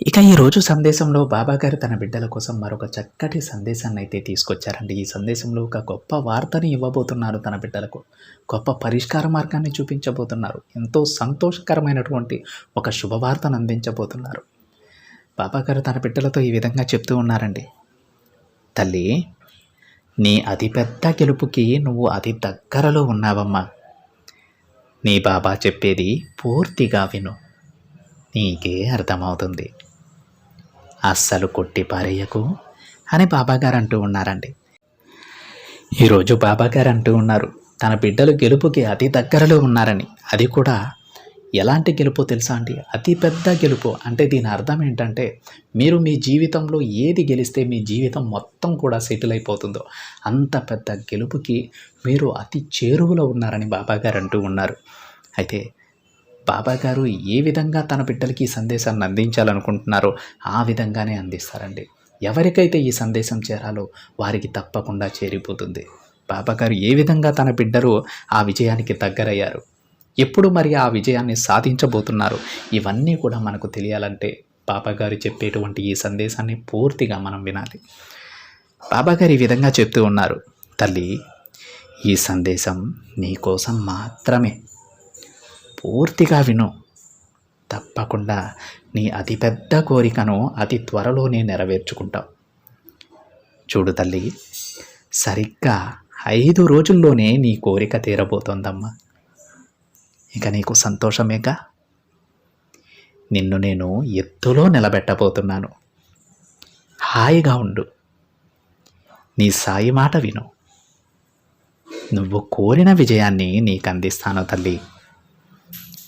ఇక ఈరోజు సందేశంలో బాబాగారు తన బిడ్డల కోసం మరొక చక్కటి సందేశాన్ని అయితే తీసుకొచ్చారండి. ఈ సందేశంలో ఒక గొప్ప వార్తని ఇవ్వబోతున్నారు తన బిడ్డలకు. గొప్ప పరిష్కార మార్గాన్ని చూపించబోతున్నారు. ఎంతో సంతోషకరమైనటువంటి ఒక శుభవార్తను అందించబోతున్నారు. బాబా గారు తన బిడ్డలతో ఈ విధంగా చెప్తూ ఉన్నారండి. తల్లి నీ అతిపెద్ద గెలుపుకి నువ్వు అతి దగ్గరలో ఉన్నావమ్మా. నీ బాబా చెప్పేది పూర్తిగా విను. నీకే అర్థమవుతుంది. అస్సలు కొట్టి పారేయకు అని బాబాగారు అంటూ ఉన్నారండి. ఈరోజు బాబాగారు అంటూ ఉన్నారు. తన బిడ్డలు గెలుపుకి అతి దగ్గరలో ఉన్నారని. అది కూడా ఎలాంటి గెలుపు తెలుసా అండి? అతి పెద్ద గెలుపు. అంటే దీని అర్థం ఏంటంటే మీరు మీ జీవితంలో ఏది గెలిస్తే మీ జీవితం మొత్తం కూడా సెటిల్ అయిపోతుందో అంత పెద్ద గెలుపుకి మీరు అతి చేరువలో ఉన్నారని బాబాగారు అంటూ ఉన్నారు. అయితే బాబాగారు ఏ విధంగా తన బిడ్డలకి ఈ సందేశాన్ని అందించాలనుకుంటున్నారో ఆ విధంగానే అందిస్తారండి. ఎవరికైతే ఈ సందేశం చేరాలో వారికి తప్పకుండా చేరిపోతుంది. బాబాగారు ఏ విధంగా తన బిడ్డరు ఆ విజయానికి దగ్గరయ్యారు. ఎప్పుడు మరి ఆ విజయాన్ని సాధించబోతున్నారు ఇవన్నీ కూడా మనకు తెలియాలంటే బాబాగారు చెప్పేటువంటి ఈ సందేశాన్ని పూర్తిగా మనం వినాలి. బాబాగారు ఈ విధంగా చెప్తూ ఉన్నారు తల్లి ఈ సందేశం నీ కోసం మాత్రమే. పూర్తిగా విను. తప్పకుండా నీ అతిపెద్ద కోరికను అతి త్వరలోనే నెరవేర్చుకుంటావు. చూడు తల్లి సరిగ్గా ఐదు రోజుల్లోనే నీ కోరిక తీరబోతోందమ్మా. ఇక నీకు సంతోషమేగా? నిన్ను నేను ఎత్తులో నిలబెట్టబోతున్నాను. హాయిగా ఉండు. నీ సాయి మాట విను. నువ్వు కోరిన విజయాన్ని నీకు అందిస్తాను తల్లి.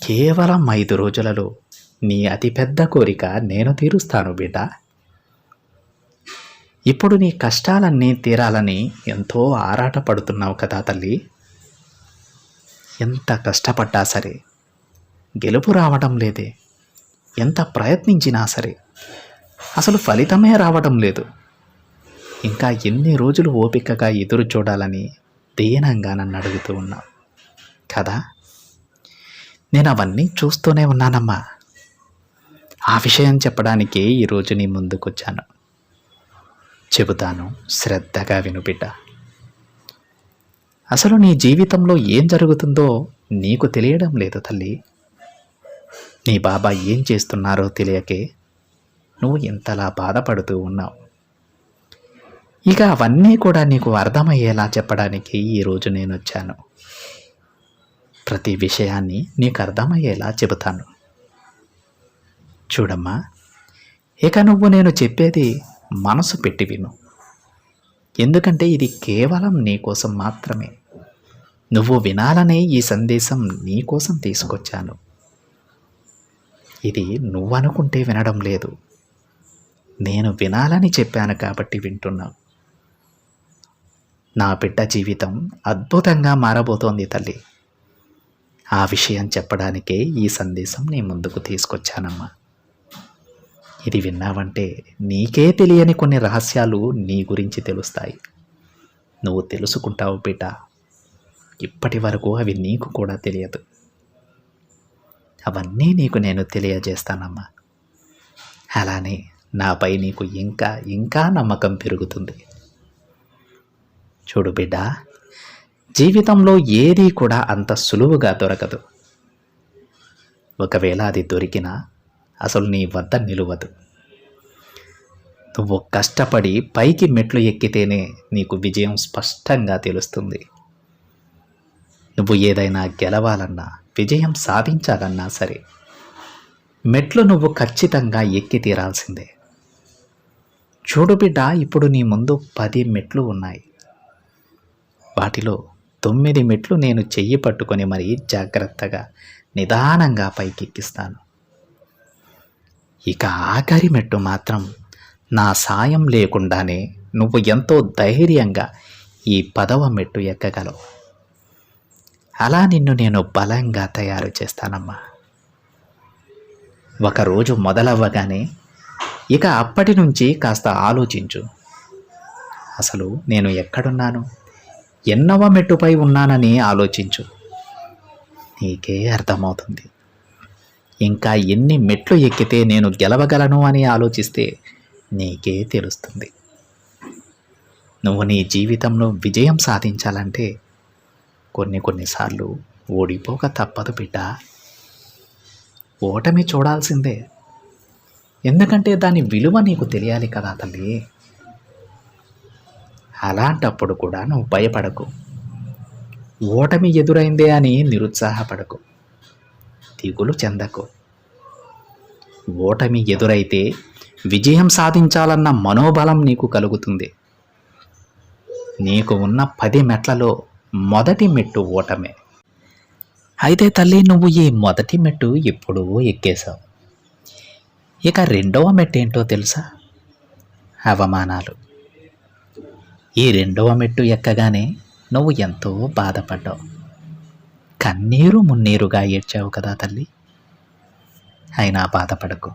కేవలం ఐదు రోజులలో నీ అతిపెద్ద కోరిక నేను తీరుస్తాను బిడ్డ. ఇప్పుడు నీ కష్టాలన్నీ తీరాలని ఎంతో ఆరాటపడుతున్నావు కదా తల్లి. ఎంత కష్టపడ్డా సరే గెలుపు రావడం లేదే ఎంత ప్రయత్నించినా సరే అసలు ఫలితమే రావడం లేదు. ఇంకా ఎన్ని రోజులు ఓపికగా ఎదురు చూడాలని దీనంగా నన్ను అడుగుతూ ఉన్నావు. కదా? నేను అవన్నీ చూస్తూనే ఉన్నానమ్మా. ఆ విషయం చెప్పడానికే ఈరోజు నీ ముందుకొచ్చాను. చెబుతాను శ్రద్ధగా విను బిడ్డ. అసలు నీ జీవితంలో ఏం జరుగుతుందో నీకు తెలియడం లేదు తల్లి. నీ బాబా ఏం చేస్తున్నారో తెలియకే నువ్వు ఇంతలా బాధపడుతూ ఉన్నావు. ఇక అవన్నీ కూడా నీకు అర్థమయ్యేలా చెప్పడానికి ఈరోజు నేను వచ్చాను ప్రతి విషయాన్ని నీకు అర్థమయ్యేలా చెబుతాను. చూడమ్మా ఇక నువ్వు నేను చెప్పేది మనసు పెట్టి విను. ఎందుకంటే ఇది కేవలం నీకోసం మాత్రమే. నువ్వు వినాలనే ఈ సందేశం నీకోసం తీసుకొచ్చాను. ఇది నువ్వు అనుకుంటే వినడం లేదు. నేను వినాలని చెప్పాను కాబట్టి వింటున్నావు. నా బిడ్డ జీవితం అద్భుతంగా మారబోతోంది తల్లి. ఆ విషయం చెప్పడానికే ఈ సందేశం నీ ముందుకు తీసుకొచ్చానమ్మా. ఇది విన్నావంటే నీకే తెలియని కొన్ని రహస్యాలు నీ గురించి తెలుస్తాయి. నువ్వు తెలుసుకుంటావు బిడ్డ ఇప్పటి వరకు అవి నీకు కూడా తెలియదు. అవన్నీ నీకు నేను తెలియజేస్తానమ్మా. అలానే నాపై నీకు ఇంకా ఇంకా నమ్మకం పెరుగుతుంది. చూడు బిడ్డ జీవితంలో ఏదీ కూడా అంత సులువుగా దొరకదు. ఒకవేళ అది దొరికినా అసలు నీ వద్ద నిలువదు. నువ్వు కష్టపడి పైకి మెట్లు ఎక్కితేనే నీకు విజయం స్పష్టంగా తెలుస్తుంది. నువ్వు ఏదైనా గెలవాలన్నా విజయం సాధించాలన్నా సరే మెట్లు నువ్వు ఖచ్చితంగా ఎక్కి తీరాల్సిందే. చూడు బిడ్డ ఇప్పుడు నీ ముందు పది మెట్లు ఉన్నాయి. వాటిలో తొమ్మిది మెట్లు నేను చెయ్యి పట్టుకొని మరీ జాగ్రత్తగా నిదానంగా పైకెక్కిస్తాను. ఇక ఆఖరి మెట్టు మాత్రం నా సాయం లేకుండానే నువ్వు ఎంతో ధైర్యంగా ఈ పదవ మెట్టు ఎక్కగలవు. అలా నిన్ను నేను బలంగా తయారు చేస్తానమ్మా. ఒకరోజు మొదలవ్వగానే ఇక అప్పటి నుంచి కాస్త ఆలోచించు. అసలు నేను ఎక్కడున్నాను? ఎన్నవ మెట్టుపై ఉన్నానని ఆలోచించు. నీకే అర్థమవుతుంది. ఇంకా ఎన్ని మెట్లు ఎక్కితే నేను గెలవగలను అని ఆలోచిస్తే నీకే తెలుస్తుంది. నువ్వు నీ జీవితంలో విజయం సాధించాలంటే కొన్ని కొన్నిసార్లు ఓడిపోక తప్పదు బిడ్డ. ఓటమి చూడాల్సిందే. ఎందుకంటే దాని విలువ నీకు తెలియాలి కదా తల్లి. అలాంటప్పుడు కూడా నువ్వు భయపడకు. ఓటమి ఎదురైందే అని నిరుత్సాహపడకు. దిగులు చెందకు. ఓటమి ఎదురైతే విజయం సాధించాలన్న మనోబలం నీకు కలుగుతుంది. నీకు ఉన్న పది మెట్లలో మొదటి మెట్టు ఓటమే. అయితే తల్లి నువ్వు ఈ మొదటి మెట్టు ఎప్పుడూ ఎక్కేశావు. ఇక రెండవ మెట్టు ఏంటో తెలుసా? అవమానాలు. ఈ రెండవ మెట్టు ఎక్కగానే నువ్వు ఎంతో బాధపడ్డావు. కన్నీరు మున్నీరుగా ఏడ్చావు కదా తల్లి. అయినా బాధపడకు.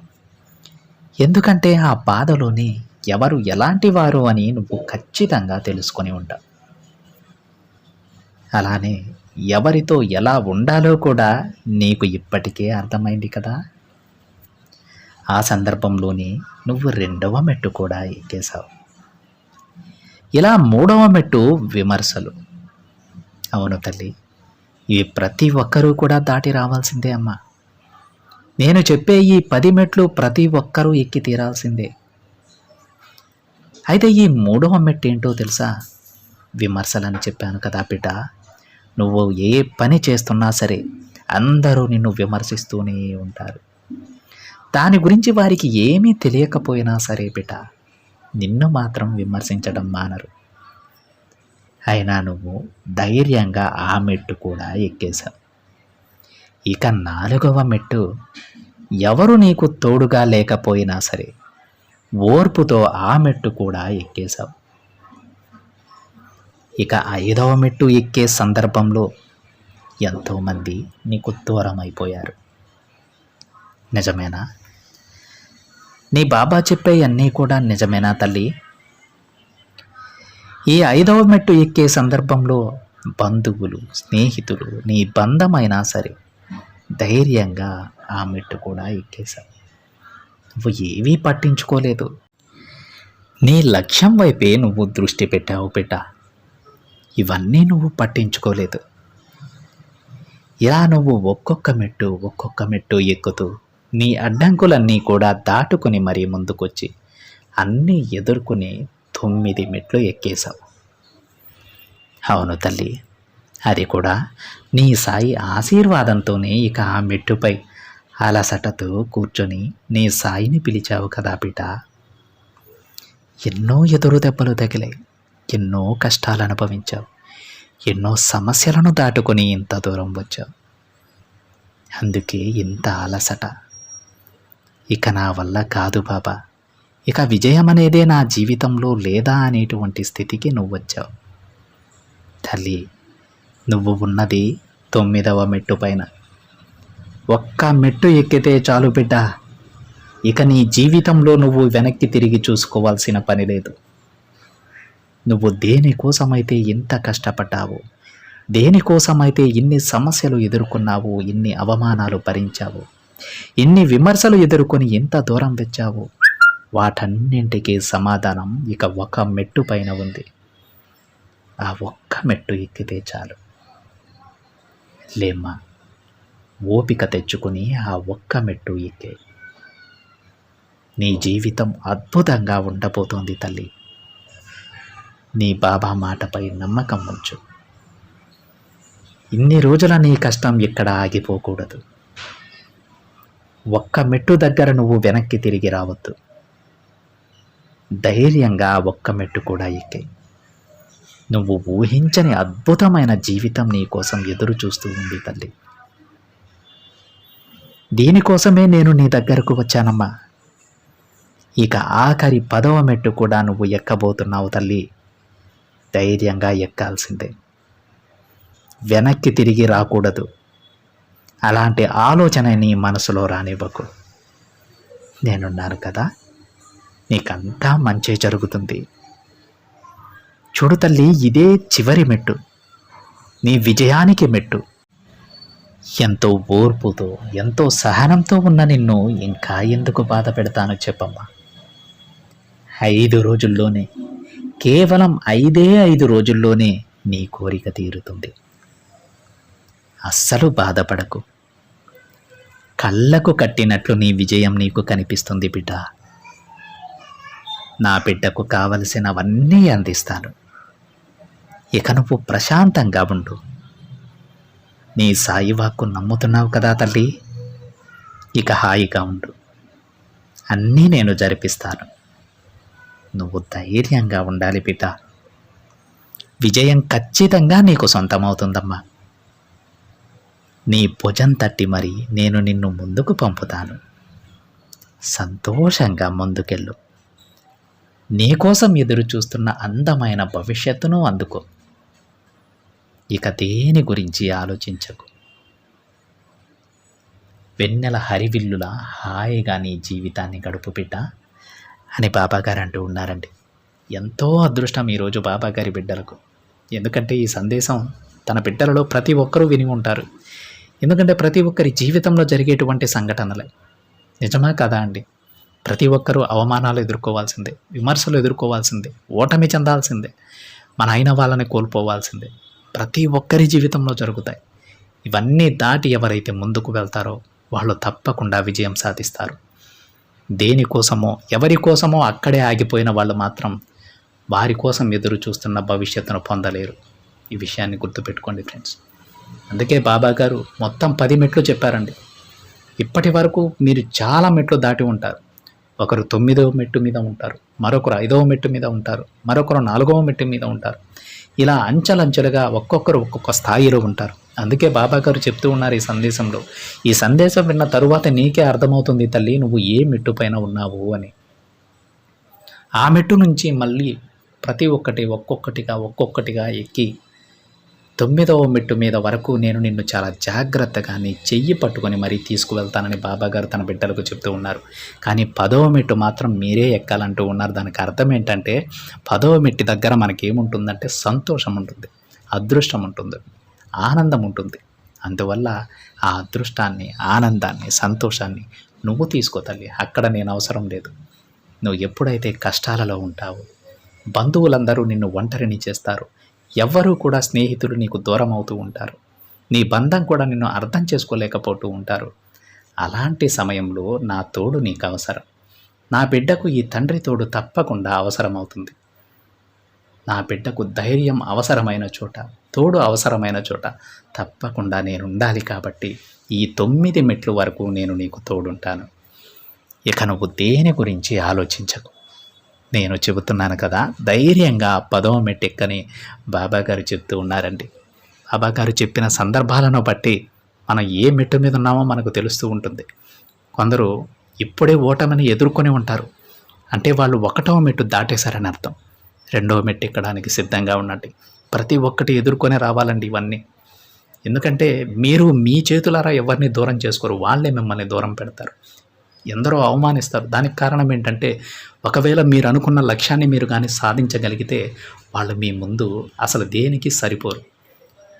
ఎందుకంటే ఆ బాధలోని ఎవరు ఎలాంటి వారు అని నువ్వు ఖచ్చితంగా తెలుసుకొని ఉంటావు అలానే ఎవరితో ఎలా ఉండాలో కూడా నీకు ఇప్పటికే అర్థమైంది కదా. ఆ సందర్భంలోని నువ్వు రెండవ మెట్టు కూడా ఎక్కేశావు. ఇలా మూడవ మెట్టు విమర్శలు. అవును తల్లి ఇవి ప్రతి ఒక్కరూ కూడా దాటి రావాల్సిందే అమ్మా. నేను చెప్పే ఈ పది మెట్లు ప్రతి ఒక్కరూ ఎక్కి తీరాల్సిందే. అయితే ఈ మూడవ మెట్టు ఏంటో తెలుసా? విమర్శలని చెప్పాను కదా బిడ్డ నువ్వు ఏ పని చేస్తున్నా సరే అందరూ నిన్ను విమర్శిస్తూనే ఉంటారు. దాని గురించి వారికి ఏమీ తెలియకపోయినా సరే బిడ్డ నిన్ను మాత్రం విమర్శించడం మానరు. అయినా నువ్వు ధైర్యంగా ఆ మెట్టు కూడా ఎక్కేశావు. ఇక నాలుగవ మెట్టు ఎవరు నీకు తోడుగా లేకపోయినా సరే ఓర్పుతో ఆ మెట్టు కూడా ఎక్కేశావు. ఇక ఐదవ మెట్టు ఎక్కే సందర్భంలో ఎంతోమంది నీకు దూరమైపోయారు. నిజమేనా? నీ బాబా చెప్పే అన్నీ కూడా నిజమేనా తల్లి? ఈ ఐదవ మెట్టు ఎక్కే సందర్భంలో బంధువులు స్నేహితులు నీ బంధమైనా సరే ధైర్యంగా ఆ మెట్టు కూడా ఎక్కేశావు నువ్వు ఏవీ పట్టించుకోలేదు. నీ లక్ష్యం వైపే నువ్వు దృష్టి పెట్టావు బిడ్డ. ఇవన్నీ నువ్వు పట్టించుకోలేదు. ఇలా నువ్వు ఒక్కొక్క మెట్టు ఒక్కొక్క మెట్టు ఎక్కుతూ నీ అడ్డంకులన్నీ కూడా దాటుకుని మరీ ముందుకొచ్చి అన్నీ ఎదుర్కొని తొమ్మిది మెట్లు ఎక్కేశావు. అవును తల్లి అది కూడా నీ సాయి ఆశీర్వాదంతోనే ఇక ఆ మెట్టుపై అలసటతో కూర్చొని నీ సాయిని పిలిచావు కదా బిడ్డ ఎన్నో ఎదురు దెబ్బలు తగిలాయి ఎన్నో కష్టాలు అనుభవించావు ఎన్నో సమస్యలను దాటుకొని ఇంత దూరం వచ్చావు. అందుకే ఇంత అలసట. ఇక నా వల్ల కాదు బాబా. ఇక విజయం అనేదే నా జీవితంలో లేదా అనేటువంటి స్థితికి నువ్వు వచ్చావు తల్లి నువ్వు ఉన్నది తొమ్మిదవ మెట్టు పైన. ఒక్క మెట్టు ఎక్కితే చాలు బిడ్డ. ఇక నీ జీవితంలో నువ్వు వెనక్కి తిరిగి చూసుకోవాల్సిన పని లేదు. నువ్వు దేనికోసమైతే ఇంత కష్టపడ్డావు దేనికోసమైతే ఇన్ని సమస్యలు ఎదుర్కొన్నావు ఇన్ని అవమానాలు భరించావు ఇన్ని విమర్శలు ఎదుర్కొని ఎంత దూరం వచ్చావు? వాటన్నింటికీ సమాధానం ఇక ఒక మెట్టు పైన ఉంది. ఆ ఒక్క మెట్టు ఎక్కితే చాలు. లేమ్మా ఓపిక తెచ్చుకుని ఆ ఒక్క మెట్టు ఎక్కే. నీ జీవితం అద్భుతంగా ఉండబోతోంది తల్లి. నీ బాబా మాటపై నమ్మకం ఉంచు. ఇన్ని రోజుల నీ కష్టం ఇక్కడ ఆగిపోకూడదు. ఒక్క మెట్టు దగ్గర నువ్వు వెనక్కి తిరిగి రావద్దు. ధైర్యంగా ఒక్క మెట్టు కూడా ఎక్కాయి నువ్వు ఊహించని అద్భుతమైన జీవితం నీ కోసం ఎదురు చూస్తూ ఉంది తల్లి. దీనికోసమే నేను నీ దగ్గరకు వచ్చానమ్మా. ఇక ఆఖరి పదవ మెట్టు కూడా నువ్వు ఎక్కబోతున్నావు తల్లి. ధైర్యంగా ఎక్కాల్సిందే. వెనక్కి తిరిగి రాకూడదు. అలాంటి ఆలోచన నీ మనసులో రానివ్వకు. నేనున్నాను కదా నీకంతా మంచి జరుగుతుంది. చూడు తల్లి ఇదే చివరి మెట్టు. నీ విజయానికి మెట్టు. ఎంతో ఓర్పుతో ఎంతో సహనంతో ఉన్న నిన్ను ఇంకా ఎందుకు బాధ పెడతానో చెప్పమ్మా. ఐదు రోజుల్లోనే కేవలం ఐదే ఐదు రోజుల్లోనే నీ కోరిక తీరుతుంది. అస్సలు బాధపడకు. కళ్ళకు కట్టినట్లు నీ విజయం నీకు కనిపిస్తుంది బిడ్డ. నా బిడ్డకు కావలసినవన్నీ అందిస్తాను. ఇక నువ్వు ప్రశాంతంగా ఉండు. నీ సాయి వాక్కు నమ్ముతున్నావు కదా తల్లి. ఇక హాయిగా ఉండు. అన్నీ నేను జరిపిస్తాను. నువ్వు ధైర్యంగా ఉండాలి బిడ్డ. విజయం ఖచ్చితంగా నీకు సొంతమవుతుందమ్మా. నీ భుజం తట్టి మరి నేను నిన్ను ముందుకు పంపుతాను. సంతోషంగా ముందుకెళ్ళు. నీకోసం ఎదురు చూస్తున్న అందమైన భవిష్యత్తును అందుకో. ఇక దేని గురించి ఆలోచించకు. వెన్నెల హరివిల్లులా హాయిగా నీ జీవితాన్ని గడుపు బిడ్డ అని బాబాగారు అంటూ ఉన్నారండి. ఎంతో అదృష్టం ఈరోజు బాబాగారి బిడ్డలకు. ఎందుకంటే ఈ సందేశం తన బిడ్డలలో ప్రతి ఒక్కరూ విని ఉంటారు. ఎందుకంటే ప్రతి ఒక్కరి జీవితంలో జరిగేటువంటి సంఘటనలే. నిజమా కదా అండి? ప్రతి ఒక్కరూ అవమానాలు ఎదుర్కోవాల్సిందే విమర్శలు ఎదుర్కోవాల్సిందే ఓటమి చెందాల్సిందే మన అయిన వాళ్ళని కోల్పోవాల్సిందే. ప్రతి ఒక్కరి జీవితంలో జరుగుతాయి. ఇవన్నీ దాటి ఎవరైతే ముందుకు వెళ్తారో వాళ్ళు తప్పకుండా విజయం సాధిస్తారు. దేనికోసమో ఎవరి కోసమో అక్కడే ఆగిపోయిన వాళ్ళు మాత్రం వారి కోసం ఎదురు చూస్తున్న భవిష్యత్తును పొందలేరు. ఈ విషయాన్ని గుర్తుపెట్టుకోండి ఫ్రెండ్స్. అందుకే బాబా గారు మొత్తం పది మెట్లు చెప్పారండి. ఇప్పటి వరకు మీరు చాలా మెట్లు దాటి ఉంటారు. ఒకరు తొమ్మిదవ మెట్టు మీద ఉంటారు మరొకరు ఐదవ మెట్టు మీద ఉంటారు మరొకరు నాలుగవ మెట్టు మీద ఉంటారు. ఇలా అంచెలంచెలుగా ఒక్కొక్కరు ఒక్కొక్క స్థాయిలో ఉంటారు. అందుకే బాబా గారు చెప్తూ ఉన్నారు ఈ సందేశంలో. ఈ సందేశం విన్న తరువాత నీకే అర్థమవుతుంది తల్లి నువ్వు ఏ మెట్టు పైన ఉన్నావు అని. ఆ మెట్టు నుంచి మళ్ళీ ప్రతి ఒక్కటి ఒక్కొక్కటిగా ఒక్కొక్కటిగా ఎక్కి తొమ్మిదవ మెట్టు మీద వరకు నేను నిన్ను చాలా జాగ్రత్తగా నీ చెయ్యి పట్టుకొని మరీ తీసుకువెళ్తానని బాబాగారు తన బిడ్డలకు చెప్తూ ఉన్నారు. కానీ పదవ మెట్టు మాత్రం మీరే ఎక్కాలంటూ ఉన్నారు. దానికి అర్థం ఏంటంటే పదవ మెట్టి దగ్గర మనకేముంటుందంటే సంతోషం ఉంటుంది అదృష్టం ఉంటుంది ఆనందం ఉంటుంది. అందువల్ల ఆ అదృష్టాన్ని ఆనందాన్ని సంతోషాన్ని నువ్వు తీసుకో తల్లి. అక్కడ నేను అవసరం లేదు. నువ్వు ఎప్పుడైతే కష్టాలలో ఉంటావో బంధువులందరూ నిన్ను ఒంటరిని చేస్తారు. ఎవ్వరూ కూడా స్నేహితులు నీకు దూరం అవుతూ ఉంటారు. నీ బంధం కూడా నిన్ను అర్థం చేసుకోలేకపోతూ ఉంటారు. అలాంటి సమయంలో నా తోడు నీకు అవసరం. నా బిడ్డకు ఈ తండ్రి తోడు తప్పకుండా అవసరమవుతుంది. నా బిడ్డకు ధైర్యం అవసరమైన చోట తోడు అవసరమైన చోట తప్పకుండా నేను ఉండాలి కాబట్టి ఈ తొమ్మిది మెట్లు వరకు నేను నీకు తోడుంటాను. ఇక నువ్వు దేని గురించి ఆలోచించకు? నేను చెబుతున్నాను కదా ధైర్యంగా పదవ మెట్టెక్కని బాబాగారు చెప్తూ ఉన్నారండి. బాబాగారు చెప్పిన సందర్భాలను బట్టి మనం ఏ మెట్టు మీద ఉన్నామో మనకు తెలుస్తూ ఉంటుంది. కొందరు ఇప్పుడే ఓటమిని ఎదుర్కొని ఉంటారు. అంటే వాళ్ళు ఒకటవ మెట్టు దాటేశారని అర్థం. రెండవ మెట్టు ఎక్కడానికి సిద్ధంగా ఉన్నట్టు ప్రతి ఒక్కటి ఎదుర్కొనే రావాలండి ఇవన్నీ. ఎందుకంటే మీరు మీ చేతులారా ఎవరిని దూరం చేసుకోరు వాళ్ళే మిమ్మల్ని దూరం పెడతారు. ఎందరో అవమానిస్తారు. దానికి కారణం ఏంటంటే ఒకవేళ మీరు అనుకున్న లక్ష్యాన్ని మీరు కానీ సాధించగలిగితే వాళ్ళు మీ ముందు అసలు దేనికి సరిపోరు.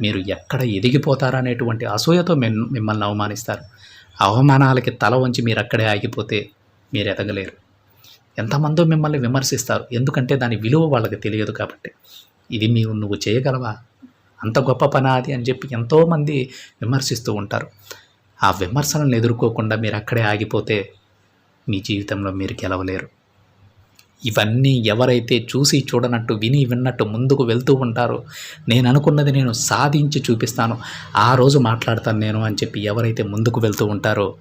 మీరు ఎక్కడ ఎదిగిపోతారనేటువంటి అసూయతో మిమ్- మిమ్మల్ని అవమానిస్తారు. అవమానాలకి తల వంచి మీరు అక్కడే ఆగిపోతే మీరు ఎదగలేరు ఎంతమందో మిమ్మల్ని విమర్శిస్తారు. ఎందుకంటే దాని విలువ వాళ్ళకి తెలియదు కాబట్టి. ఇది మీరు నువ్వు చేయగలవా? అంత గొప్ప పనా అది అని చెప్పి ఎంతోమంది విమర్శిస్తూ ఉంటారు. ఆ విమర్శలను ఎదుర్కోకుండా మీరు అక్కడే ఆగిపోతే మీ జీవితంలో మీరు గెలవలేరు. ఇవన్నీ ఎవరైతే చూసి చూడనట్టు విని విన్నట్టు ముందుకు వెళ్తూ ఉంటారో నేను అనుకున్నది నేను సాధించి చూపిస్తాను. ఆ రోజు మాట్లాడతాను నేను అని చెప్పి ఎవరైతే ముందుకు వెళ్తూ ఉంటారో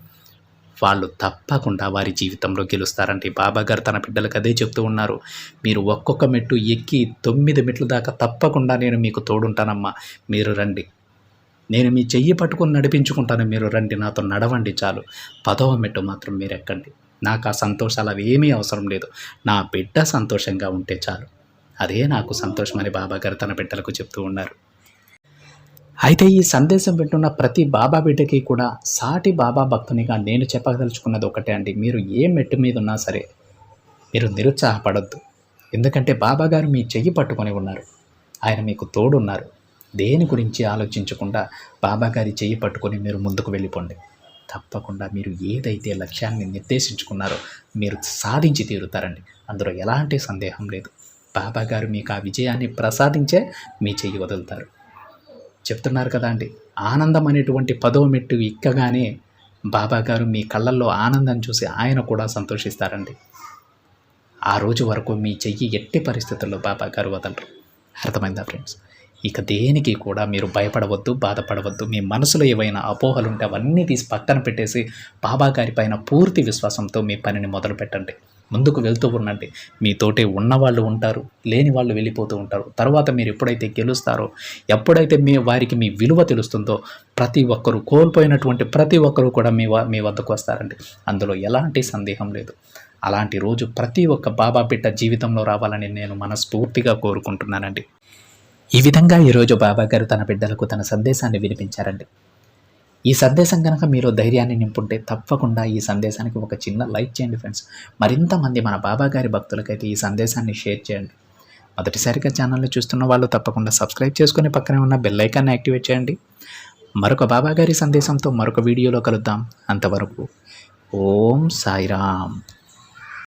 వాళ్ళు తప్పకుండా వారి జీవితంలో గెలుస్తారంటే బాబా గారు తన బిడ్డలకు అదే చెప్తూ ఉన్నారు. మీరు ఒక్కొక్క మెట్టు ఎక్కి తొమ్మిది మెట్లు దాకా తప్పకుండా నేను మీకు తోడుంటానమ్మా. మీరు రండి. నేను మీ చెయ్యి పట్టుకొని నడిపించుకుంటాను మీరు రండి నాతో నడవండి చాలు. పదవ మెట్టు మాత్రం మీరు ఎక్కండి నాకు ఆ సంతోషాలు అవి ఏమీ అవసరం లేదు. నా బిడ్డ సంతోషంగా ఉంటే చాలు. అదే నాకు సంతోషం అని బాబా గారు తన బిడ్డలకు చెప్తూ ఉన్నారు. అయితే ఈ సందేశం వింటున్న ప్రతి బాబా బిడ్డకి కూడా సాటి బాబా భక్తునిగా నేను చెప్పదలుచుకున్నది ఒకటే అండి. మీరు ఏ మెట్టు మీద ఉన్నా సరే మీరు నిరుత్సాహపడొద్దు. ఎందుకంటే బాబాగారు మీ చెయ్యి పట్టుకొని ఉన్నారు. ఆయన మీకు తోడున్నారు. దేని గురించి ఆలోచించకుండా బాబాగారి చేయి చెయ్యి పట్టుకొని మీరు ముందుకు వెళ్ళిపోండి. తప్పకుండా మీరు ఏదైతే లక్ష్యాన్ని నిర్దేశించుకున్నారో మీరు సాధించి తీరుతారండి. అందులో ఎలాంటి సందేహం లేదు. బాబా గారు మీకు ఆ విజయాన్ని ప్రసాదించే మీ చెయ్యి వదులుతారు. చెప్తున్నారు కదా అండి ఆనందం అనేటువంటి పదో మెట్టు ఎక్కగానే బాబా గారు మీ కళ్ళల్లో ఆనందం చూసి ఆయన కూడా సంతోషిస్తారండి. ఆ రోజు వరకు మీ చెయ్యి ఎట్టి పరిస్థితుల్లో బాబా గారు వదలరు. అర్థమైందా ఫ్రెండ్స్? ఇక దేనికి కూడా మీరు భయపడవద్దు బాధపడవద్దు. మీ మనసులో ఏవైనా అపోహలు ఉంటే అవన్నీ తీసి పక్కన పెట్టేసి బాబా గారి పైన పూర్తి విశ్వాసంతో మీ పనిని మొదలు పెట్టండి. ముందుకు వెళ్తూ ఉండండి. మీతోటే ఉన్నవాళ్ళు ఉంటారు లేని వాళ్ళు వెళ్ళిపోతూ ఉంటారు. తర్వాత మీరు ఎప్పుడైతే గెలుస్తారో ఎప్పుడైతే మీ వారికి మీ విలువ తెలుస్తుందో ప్రతి ఒక్కరూ కోల్పోయినటువంటి ప్రతి ఒక్కరూ కూడా మీ వ- మీ వద్దకు వస్తారండి. అందులో ఎలాంటి సందేహం లేదు. అలాంటి రోజు ప్రతి ఒక్క బాబా బిడ్డ జీవితంలో రావాలని నేను మనస్ఫూర్తిగా కోరుకుంటున్నానండి. ఈ విధంగా ఈరోజు బాబా గారు తన బిడ్డలకు తన సందేశాన్ని వినిపించారండి. ఈ సందేశం కనుక మీరు ధైర్యాన్ని నింపుంటే తప్పకుండా ఈ సందేశానికి ఒక చిన్న లైక్ చేయండి ఫ్రెండ్స్. మరింతమంది మన బాబా గారి భక్తులకైతే ఈ సందేశాన్ని షేర్ చేయండి. మొదటిసారిగా ఛానల్ని చూస్తున్న వాళ్ళు తప్పకుండా సబ్స్క్రైబ్ చేసుకుని పక్కనే ఉన్న బెల్ ఐకాన్ని యాక్టివేట్ చేయండి. మరొక బాబా గారి సందేశంతో మరొక వీడియోలో కలుద్దాం. అంతవరకు ఓం సాయిరామ్.